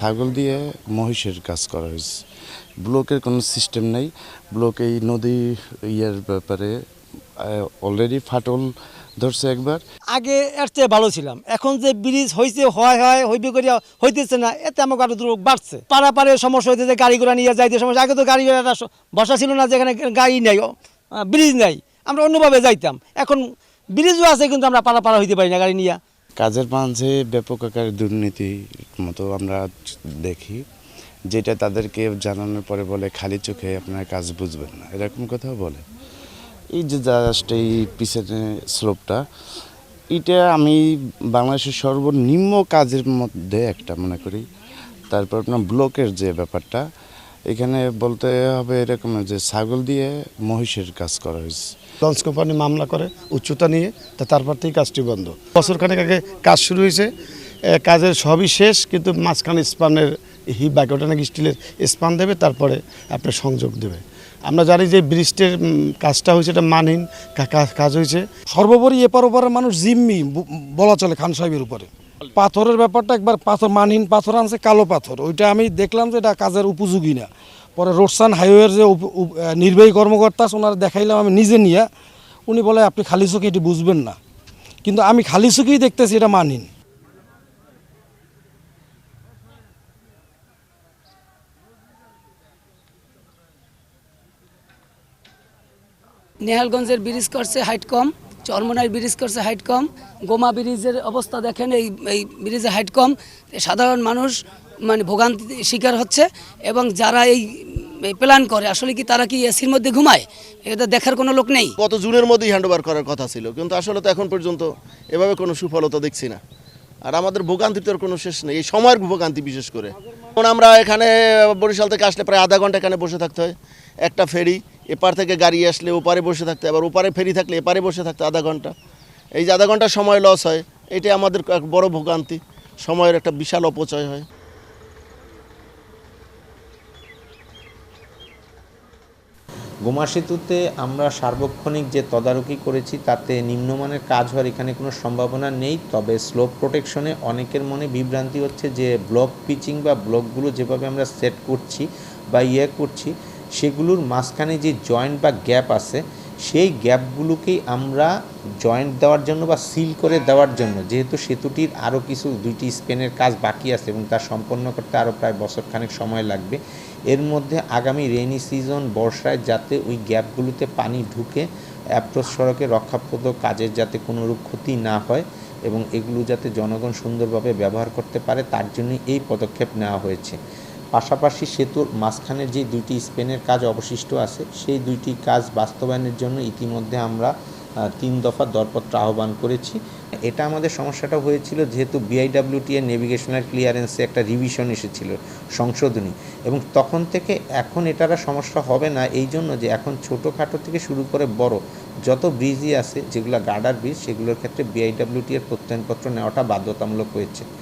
ছাগল দিয়ে মহিষের কাজ করা হয়েছে। ব্লকের কোনো সিস্টেম নেই। ব্লক এই নদী ইয়ের ব্যাপারে অলরেডি ফাটল ধরছে একবার। আগে এর চেয়ে ভালো ছিলাম। এখন যে ব্রিজ হয়েছে হয় হয়, হইবে করিয়া হইতেছে না, এতে আমাকে আরও দুর্ভোগ বাড়ছে। পাড়া পাড়ে সমস্যা হইতেছে গাড়ি ঘোড়া নিয়ে যাইতে সমস্যা। আগে তো গাড়ি ঘোড়া বসা ছিল না, যেখানে গাড়ি নেই ব্রিজ নাই। আমরা অন্যভাবে যাইতাম। এখন ব্রিজও আছে, কিন্তু আমরা পাড়া হইতে পারি না গাড়ি নিয়ে। কাজের মাঝে ব্যাপক আকারে দুর্নীতি মতো আমরা দেখি, যেটা তাদেরকে জানানোর পরে বলে, খালি চোখে আপনার কাজ বুঝবেন না। এরকম কথাও বলে। এই যে জাস্ট এই পিছনে স্লোপটা, এটা আমি বাংলাদেশের সর্বনিম্ন কাজের মধ্যে একটা মনে করি। তারপর আপনার ব্লকের যে ব্যাপারটা এখানে বলতে হবে এরকম যে ছাগল দিয়ে মহিষের কাজ করা হয়েছে। লঞ্চ কোম্পানি মামলা করে উচ্চতা নিয়ে তা তারপর থেকেই কাজটি বন্ধ। বছর খানেক আগে কাজ শুরু হয়েছে। কাজের সবই শেষ কিন্তু মাঝখানে স্পানের হি বাকি ওটা নাকি স্টিলের স্পান দেবে তারপরে আপনার সংযোগ দেবে। আমরা জানি যে ব্রিজটের কাজটা হয়েছে এটা মানহীন কাজ হয়েছে। সর্বোপরি এপার ওপারের মানুষ জিম্মি ব- বলা চলে খান সাহেবের উপরে। পাথরের ব্যাপারটা একবার পাথর মানহীন পাথর আনছে কালো পাথর। ওইটা আমি দেখলাম যে এটা কাজের উপযোগী না। পরে রোডসান হাইওয়ের যে নির্বাহী কর্মকর্তা আছে, ওনার দেখাইলাম আমি নিজে নিয়ে। উনি বলে আপনি খালি চোখে এটি বুঝবেন না। কিন্তু আমি খালি চোখেই দেখতেছি এটা মানহীন নেহালগঞ্জের ব্রিজ করছে হাইট কম। চরমনার ব্রিজ করছে হাইট কম, গোমা ব্রিজের অবস্থা দেখেন, এই এই ব্রিজে হাইট কম। সাধারণ মানুষ মানে ভোগান্তি শিকার হচ্ছে এবং যারা এই প্ল্যান করে, আসলে কি তারা কি এসির মধ্যে ঘুমায়? এটা দেখার কোনো লোক নেই। গত জুনের মধ্যেই হ্যান্ডওভার করার কথা ছিল, কিন্তু আসলে তো এখন পর্যন্ত এভাবে কোনো সুফলতা দেখছি না। আর আমাদের আর কোনো শেষ নেই, এই সময়ের ভোগান্তি বিশেষ করে। এখন আমরা এখানে, বরিশাল থেকে আসলে প্রায় আধা ঘণ্টা এখানে বসে থাকতে হয়। একটা ফেরি, এপার থেকে গাড়ি আসলে ওপারে বসে থাকতে আবার ওপারে ফেরি থাকলে এপারে বসে থাকতে আধা ঘণ্টা। এই যে আধা ঘণ্টা সময় লস হয় এটা আমাদের এক বড় ভোগান্তি। সময়ের একটা বিশাল অপচয় হয়। গোমা সেতুতে আমরা সার্বক্ষণিক যে তদারকি করেছি, তাতে নিম্নমানের কাজ হওয়ার এখানে কোনো সম্ভাবনা নেই। তবে স্লোপ প্রোটেকশনে অনেকের মনে বিভ্রান্তি হচ্ছে যে ব্লক পিচিং বা ব্লকগুলো যেভাবে আমরা সেট করছি বা ইয়ে করছি, সেগুলোর মাঝখানে যে জয়েন্ট বা গ্যাপ আছে সেই গ্যাপগুলোকেই আমরা জয়েন্ট দেওয়ার জন্য বা সিল করে দেওয়ার জন্য, যেহেতু সেতুটির আরও কিছু, দুইটি স্পেনের কাজ বাকি আছে এবং তা সম্পন্ন করতে আরও প্রায় বছরখানেক সময় লাগবে, এর মধ্যে আগামী রেনি সিজন বর্ষায় যাতে ওই গ্যাপগুলোতে পানি ঢুকে অ্যাপ্রোচ সড়কে রক্ষাপ্রদ কাজের যাতে কোনোরূপ ক্ষতি না হয় এবং এগুলো যাতে জনগণ সুন্দরভাবে ব্যবহার করতে পারে, তার জন্যই এই পদক্ষেপ নেওয়া হয়েছে। পাশাপাশি সেতুর মাঝখানের যে দুইটি স্পেনের কাজ অবশিষ্ট আছে, সেই দুইটি কাজ বাস্তবায়নের জন্য ইতিমধ্যে আমরা তিন দফা দরপত্র আহ্বান করেছি। এটা আমাদের সমস্যাটা হয়েছিল, যেহেতু বিআইডাব্লিউটি এর নেভিগেশনাল ক্লিয়ারেন্সে একটা রিভিশন এসেছিল সংশোধনী, এবং তখন থেকে এখন এটার সমস্যা হবে না, এই জন্য যে এখন ছোটোখাটো থেকে শুরু করে বড় যত ব্রিজই আছে, যেগুলো গার্ডার ব্রিজ সেগুলোর ক্ষেত্রে বিআইডাব্লিউটি এর প্রত্যয়নপত্র নেওয়াটা বাধ্যতামূলক হয়েছে।